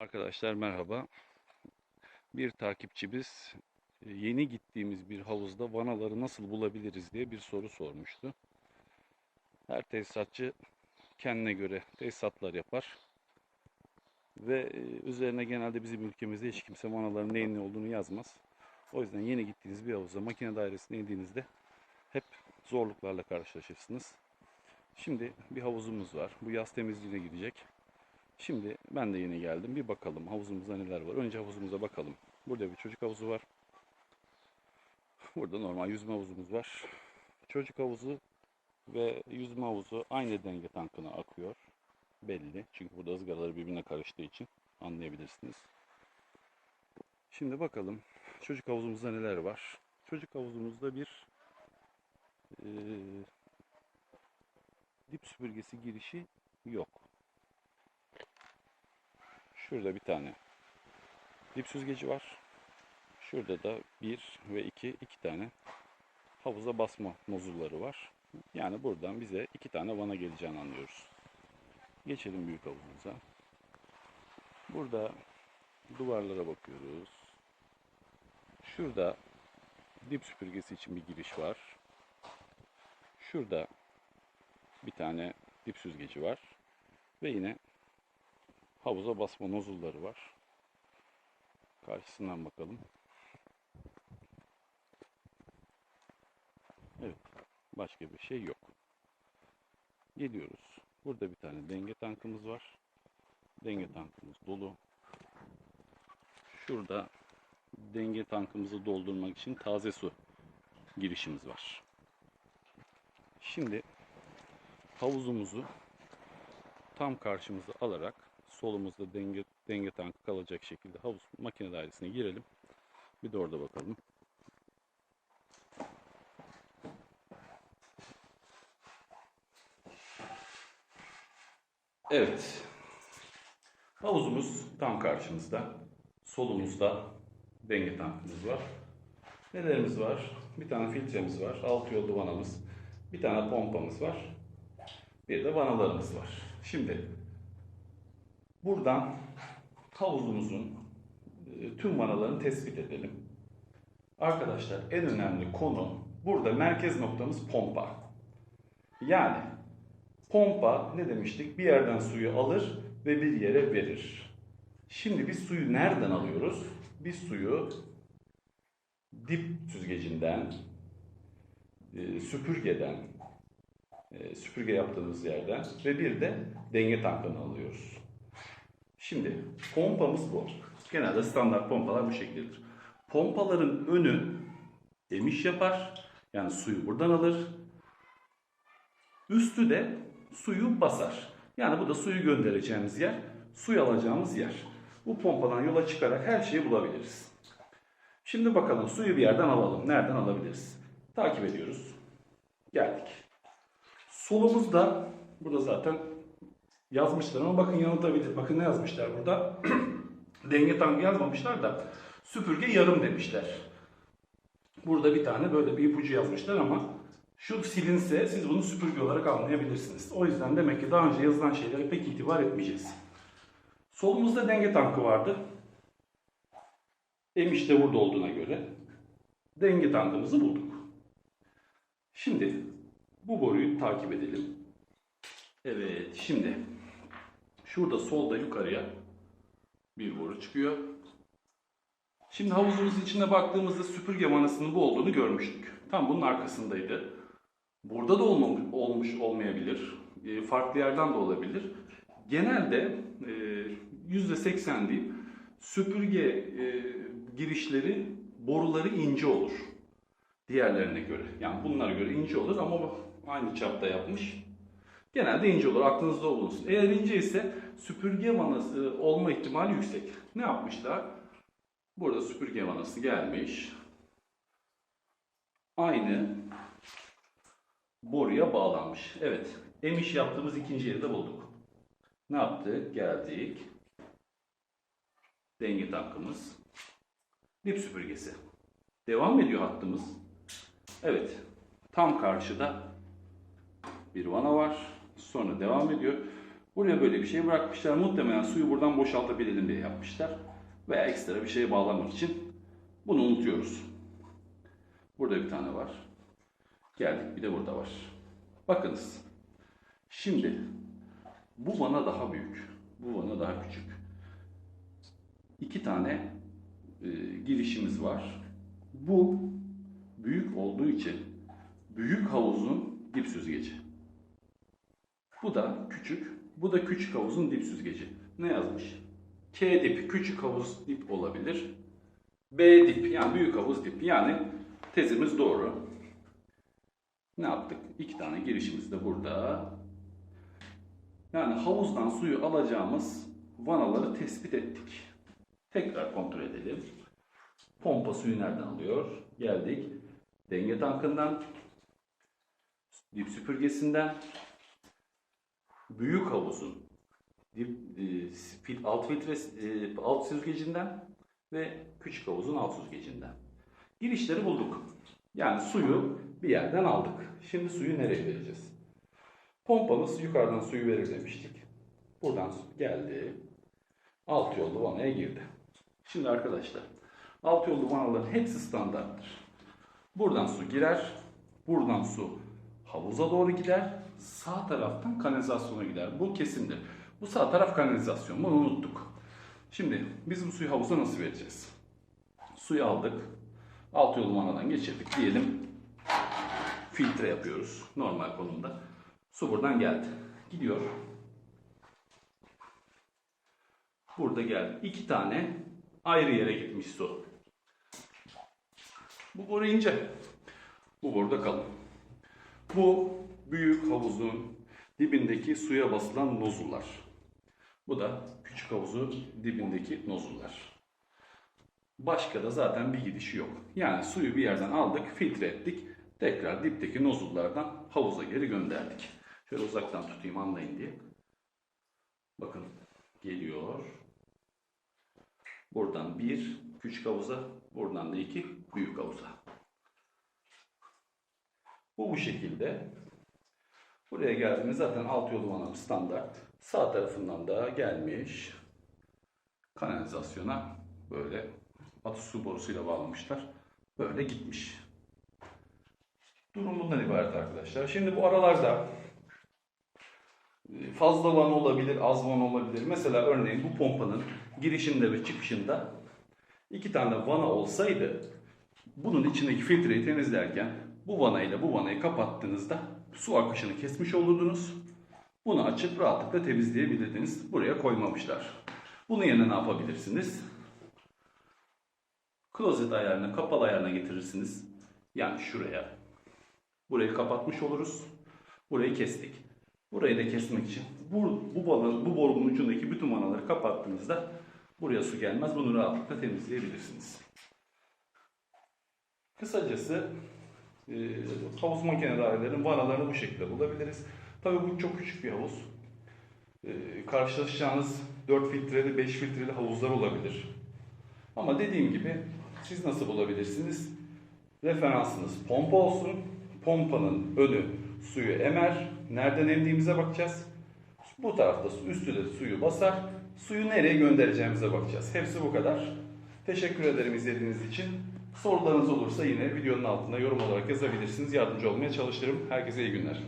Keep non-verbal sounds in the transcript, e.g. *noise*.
Arkadaşlar merhaba. Bir takipçimiz e, yeni gittiğimiz bir havuzda vanaları nasıl bulabiliriz diye bir soru sormuştu. Her tesisatçı kendine göre tesisatlar yapar. Ve e, üzerine genelde bizim ülkemizde hiç kimse vanaların neyin ne olduğunu yazmaz. O yüzden yeni gittiğiniz bir havuzda makine dairesine indiğinizde hep zorluklarla karşılaşırsınız. Şimdi bir havuzumuz var. Bu yaz temizliğine gidecek. Şimdi ben de yeni geldim. Bir bakalım havuzumuzda neler var. Önce havuzumuza bakalım. Burada bir çocuk havuzu var. Burada normal yüzme havuzumuz var. Çocuk havuzu ve yüzme havuzu aynı denge tankına akıyor. Belli. Çünkü burada ızgaraları birbirine karıştığı için anlayabilirsiniz. Şimdi bakalım çocuk havuzumuzda neler var. Çocuk havuzumuzda bir eee, dip süpürgesi girişi yok. Şurada bir tane dip süzgeci var. Şurada da bir ve iki, iki tane havuza basma nozulları var. Yani buradan bize iki tane vana geleceğini anlıyoruz. Geçelim büyük havuzumuza. Burada duvarlara bakıyoruz. Şurada dip süpürgesi için bir giriş var. Şurada bir tane dip süzgeci var. Ve yine havuza basma nozulları var. Karşısından bakalım. Evet. Başka bir şey yok. Geliyoruz. Burada bir tane denge tankımız var. Denge tankımız dolu. Şurada denge tankımızı doldurmak için taze su girişimiz var. Şimdi havuzumuzu tam karşımıza alarak solumuzda denge denge tankı kalacak şekilde havuz makine dairesine girelim. Bir de orada bakalım. Evet. Havuzumuz tam karşımızda. Solumuzda denge tankımız var. Nelerimiz var? Bir tane filtremiz var. Alt yollu vanamız. Bir tane pompamız var. Bir de vanalarımız var. Şimdi buradan havuzumuzun e, tüm vanalarını tespit edelim. Arkadaşlar en önemli konu burada merkez noktamız pompa. Yani pompa ne demiştik? Bir yerden suyu alır ve bir yere verir. Şimdi biz suyu nereden alıyoruz? Biz suyu dip süzgecinden, e, süpürgeden, e, süpürge yaptığımız yerden ve bir de denge tankını alıyoruz. Şimdi pompamız bu. Genelde standart pompalar bu şekildedir. Pompaların önü emiş yapar. Yani suyu buradan alır. Üstü de suyu basar. Yani bu da suyu göndereceğimiz yer, suyu alacağımız yer. Bu pompadan yola çıkarak her şeyi bulabiliriz. Şimdi bakalım suyu bir yerden alalım. Nereden alabiliriz? Takip ediyoruz. Geldik. Solumuzda burada zaten yazmışlar ama bakın yanıltabilir. Bakın ne yazmışlar burada? *clears throat* Denge tankı yazmamışlar da süpürge yarım demişler. Burada bir tane böyle bir ipucu yazmışlar ama şu silinse siz bunu süpürge olarak anlayabilirsiniz. O yüzden demek ki daha önce yazılan şeylere pek itibar etmeyeceğiz. Solumuzda denge tankı vardı. Emiş de burada olduğuna göre denge tankımızı bulduk. Şimdi bu boruyu takip edelim. Evet, şimdi şurada solda yukarıya bir boru çıkıyor. Şimdi havuzumuzun içine baktığımızda süpürge manasının bu olduğunu görmüştük. Tam bunun arkasındaydı. Burada da olmamış, olmuş olmayabilir. E, farklı yerden de olabilir. Genelde e, %80 diyeyim süpürge e, girişleri boruları ince olur. Diğerlerine göre. Yani bunlara göre ince olur ama aynı çapta yapmış. Genelde ince olur. Aklınızda bulunsun. Eğer ince ise süpürge vanası olma ihtimali yüksek. Ne yapmışlar? Burada süpürge vanası gelmiş. Aynı boruya bağlanmış. Evet. Emiş yaptığımız ikinci yeri de bulduk. Ne yaptık? Geldik. Denge tankımız. Dip süpürgesi. Devam ediyor hattımız. Evet. Tam karşıda bir vana var. Sonra devam ediyor. Buraya böyle bir şey bırakmışlar. Muhtemelen suyu buradan boşaltabilelim diye yapmışlar. Veya ekstra bir şeye bağlamak için bunu unutuyoruz. Burada bir tane var. Geldik bir de burada var. Bakınız. Şimdi bu vana daha büyük. Bu vana daha küçük. İki tane e, girişimiz var. Bu büyük olduğu için büyük havuzun dip süzgeci. Bu da küçük. Bu da küçük havuzun dip süzgeci. Ne yazmış? K dip küçük havuz dip olabilir. B dip yani büyük havuz dip. Yani tezimiz doğru. Ne yaptık? İki tane girişimiz de burada. Yani havuzdan suyu alacağımız vanaları tespit ettik. Tekrar kontrol edelim. Pompa suyu nereden alıyor? Geldik. Denge tankından, dip süpürgesinden, büyük havuzun e, alt filtresi, e, alt süzgecinden ve küçük havuzun alt süzgecinden. Girişleri bulduk. Yani suyu bir yerden aldık. Şimdi suyu nereye vereceğiz? Pompamız yukarıdan suyu verir demiştik. Buradan geldi. Alt yollu vanaya girdi. Şimdi arkadaşlar alt yollu vanaların hepsi standarttır. Buradan su girer. Buradan su havuza doğru gider. Sağ taraftan kanalizasyona gider. Bu kesindir. Bu sağ taraf kanalizasyon. Bunu unuttuk. Şimdi biz bu suyu havuza nasıl vereceğiz? Suyu aldık. Alt yolu vanadan geçirdik diyelim. Filtre yapıyoruz normal konumda. Su buradan geldi. Gidiyor. Burada geldi. İki tane ayrı yere gitmiş su. Bu boru ince. Bu boruda kalın. Bu büyük havuzun dibindeki suya basılan nozullar. Bu da küçük havuzun dibindeki nozullar. Başka da zaten bir gidişi yok. Yani suyu bir yerden aldık, filtre ettik. Tekrar dipteki nozullardan havuza geri gönderdik. Şöyle uzaktan tutayım anlayın diye. Bakın geliyor. Buradan bir küçük havuza, buradan da iki büyük havuza. Bu bu şekilde. Buraya geldiğimiz zaten alt yolu vanam standart. Sağ tarafından da gelmiş. Kanalizasyona böyle atı su borusuyla bağlamışlar. Böyle gitmiş. Durum bundan ibaret arkadaşlar. Şimdi bu aralarda e, fazla van olabilir, az van olabilir. Mesela örneğin bu pompanın girişinde ve çıkışında iki tane vana olsaydı bunun içindeki filtreyi temizlerken bu vana bu vanayı kapattığınızda su akışını kesmiş olurdunuz. Bunu açıp rahatlıkla temizleyebilirdiniz. Buraya koymamışlar. Bunun yerine ne yapabilirsiniz? Klozet ayarına, kapalı ayarına getirirsiniz. Yani şuraya. Burayı kapatmış oluruz. Burayı kestik. Burayı da kesmek için bu, bu, balı, bu borunun ucundaki bütün vanaları kapattığınızda buraya su gelmez. Bunu rahatlıkla temizleyebilirsiniz. Kısacası e, havuz makine dairelerinin vanalarını bu şekilde bulabiliriz. Tabii bu çok küçük bir havuz. E, karşılaşacağınız 4 filtreli, 5 filtreli havuzlar olabilir. Ama dediğim gibi siz nasıl bulabilirsiniz? Referansınız pompa olsun. Pompanın önü suyu emer. Nereden emdiğimize bakacağız. Bu tarafta üstü de suyu basar. Suyu nereye göndereceğimize bakacağız. Hepsi bu kadar. Teşekkür ederim izlediğiniz için. Sorularınız olursa yine videonun altında yorum olarak yazabilirsiniz. Yardımcı olmaya çalışırım. Herkese iyi günler.